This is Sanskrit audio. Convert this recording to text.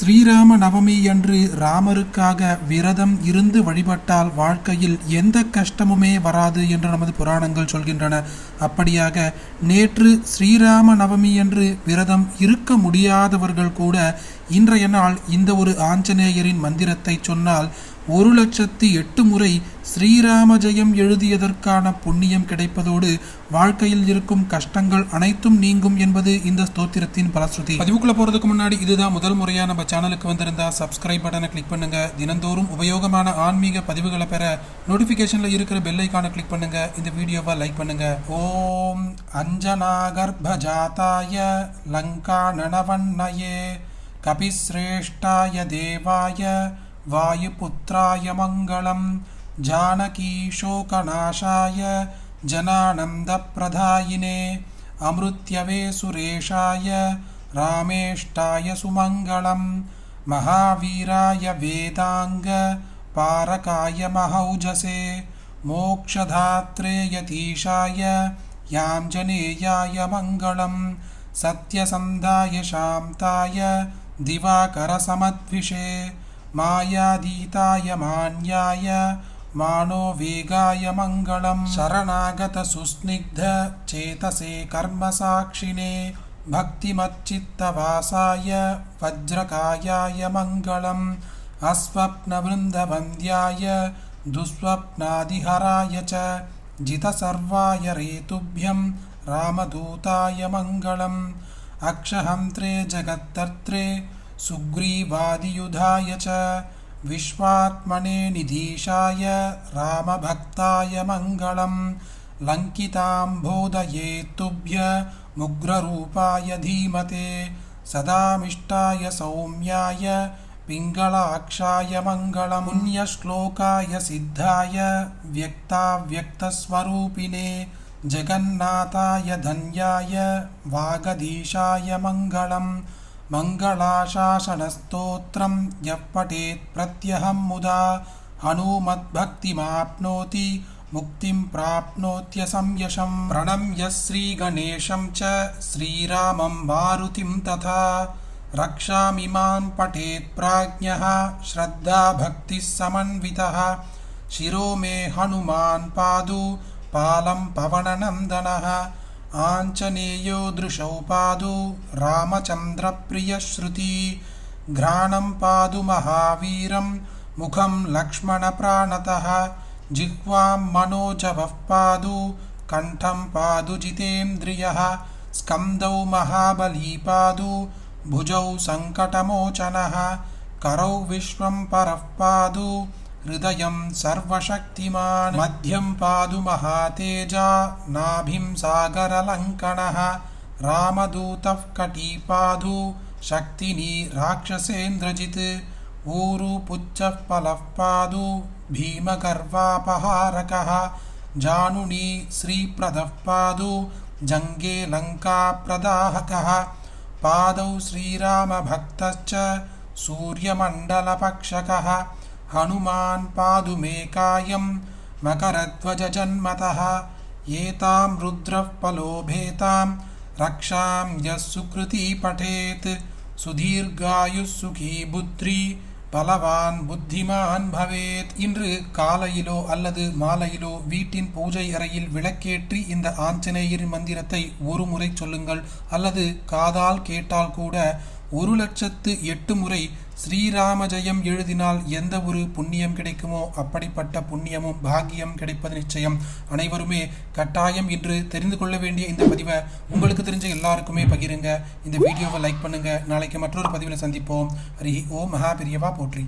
ஸ்ரீராம நவமி அன்று ராமருக்காக விரதம் இருந்து வழிபட்டால் வாழ்க்கையில் எந்த கஷ்டமுமே வராது என்று நமது புராணங்கள் சொல்கின்றன. அப்படியாக நேற்று ஸ்ரீராம நவமி அன்று விரதம் இருக்க முடியாதவர்கள் கூட இன்றைய நாள் இந்த ஒரு ஆஞ்சநேயரின் மந்திரத்தை சொன்னால் ஒரு லட்சத்தி எட்டு முறை ஸ்ரீராம ஜெயம் எழுதியதற்கான புண்ணியம் கிடைப்பதோடு வாழ்க்கையில் இருக்கும் கஷ்டங்கள் அனைத்தும் நீங்கும் என்பது இந்த ஸ்தோத்திரத்தின் பலஸ்ருதி. பதிவுக்குள்ள போறதுக்கு முன்னாடி இதுதான் முதல் முறையா நம்ம சேனலுக்கு வந்திருந்தா சப்ஸ்கிரைப் பட்டனை கிளிக் பண்ணுங்க. தினந்தோறும் உபயோகமான ஆன்மீக பதிவுகளை பெற நோட்டிபிகேஷன்ல இருக்கிற பெல் ஐக்கானை கிளிக் பண்ணுங்க. இந்த வீடியோவை லைக் பண்ணுங்க. ஓம் அஞ்சனாகர்பஜாதாய லங்கா நனவண்ணயே கபிஸ்ரேஷ்டாய தேவாய वायुपुत्राय मङ्गलं जानकीशोकनाशाय जनानन्दप्रदायिने अमृत्यवे सुरेशाय रामेष्टाय सुमङ्गलं महावीराय वेदाङ्ग पारकाय महौजसे मोक्षधात्रे यतीशाय याञ्जनेयाय मङ्गलं सत्यसन्धाय शान्ताय दिवाकरसमद्विषे मायादीताय मान्याय मानो वेगाय मङ्गलं शरणागतसुस्निग्ध चेतसे कर्मसाक्षिणे भक्तिमच्चित्तवासाय वज्रकायाय मङ्गलम्। अस्वप्नवृन्दवन्द्याय दुःस्वप्नादिहराय च जितसर्वाय रेतुभ्यं रामदूताय मङ्गलम्। अक्षहन्त्रे जगत्तर्त्रे सुग्रीवादियुधाय च विश्वात्मने निधीशाय रामभक्ताय मङ्गलं लङ्किताम्भोदये तुभ्य मुग्ररूपाय धीमते सदामिष्टाय सौम्याय पिङ्गलाक्षाय मङ्गलं पुण्यश्लोकाय सिद्धाय व्यक्ताव्यक्तस्वरूपिणे जगन्नाथाय धन्याय वागधीशाय मङ्गलम् मङ्गलाशासनस्तोत्रं यः पठेत् प्रत्यहं मुदा हनूमद्भक्तिमाप्नोति मुक्तिं प्राप्नोत्यसंयशं प्रणम्य श्रीगणेशं च श्रीरामं मारुतिं तथा रक्षामिमान् पठेत् प्राज्ञः श्रद्धाभक्तिः समन्वितः। शिरो मे हनुमान् पादु पालं पवननन्दनः आञ्जनेयो दृशौ पादु रामचन्द्रप्रियश्रुति घ्राणं पादु महावीरं मुखं लक्ष्मणप्राणतः जिह्वां मनोजवः पादु कण्ठं पादु जितेन्द्रियः स्कन्दौ महाबली पादु भुजौ सङ्कटमोचनः करौ विश्वं परः पादु हृदयं सर्वशक्तिमान् मध्यं पादु महातेजा नाभिं सागरलङ्कणः रामदूतः कटीपादु शक्तिनी राक्षसेन्द्रजित् ऊरुपुच्छः फलः पादु भीमगर्वापहारकः जानुनी श्रीप्रदः पादु जङ्गे लङ्काप्रदाहकः पादौ श्रीरामभक्तश्च सूर्यमण्डलपक्षकः हनुमान् पादु मे कायं मकरध्वजजन्मतः एतां रुद्रः पलोभेतां रक्षां यः सुकृती पठेत् சுதீர்காயுः சுகி புத்ரி பலவான் புத்திமான் பவேத் இன்று காலையிலோ அல்லது மாலையிலோ வீட்டின் பூஜை அறையில் விளக்கேற்றி இந்த ஆஞ்சநேயரின் மந்திரத்தை ஒரு முறை சொல்லுங்கள் அல்லது காதால் கேட்டால் கூட ஒரு லட்சத்து எட்டு முறை ஸ்ரீராம ஜெயம் எழுதினால் எந்த ஒரு புண்ணியம் கிடைக்குமோ அப்படிப்பட்ட புண்ணியமும் பாக்கியம் கிடைப்பது நிச்சயம். அனைவருமே கட்டாயம் இன்று தெரிந்து கொள்ள வேண்டிய இந்த பதிவை உங்களுக்கு தெரிஞ்ச எல்லாருக்குமே பகிருங்க. இந்த வீடியோவை லைக் பண்ணுங்க. நாளைக்கு மற்றொரு பதிவில் சந்திப்போம். ஹரி ஓ மகாபிரியவா போற்றி.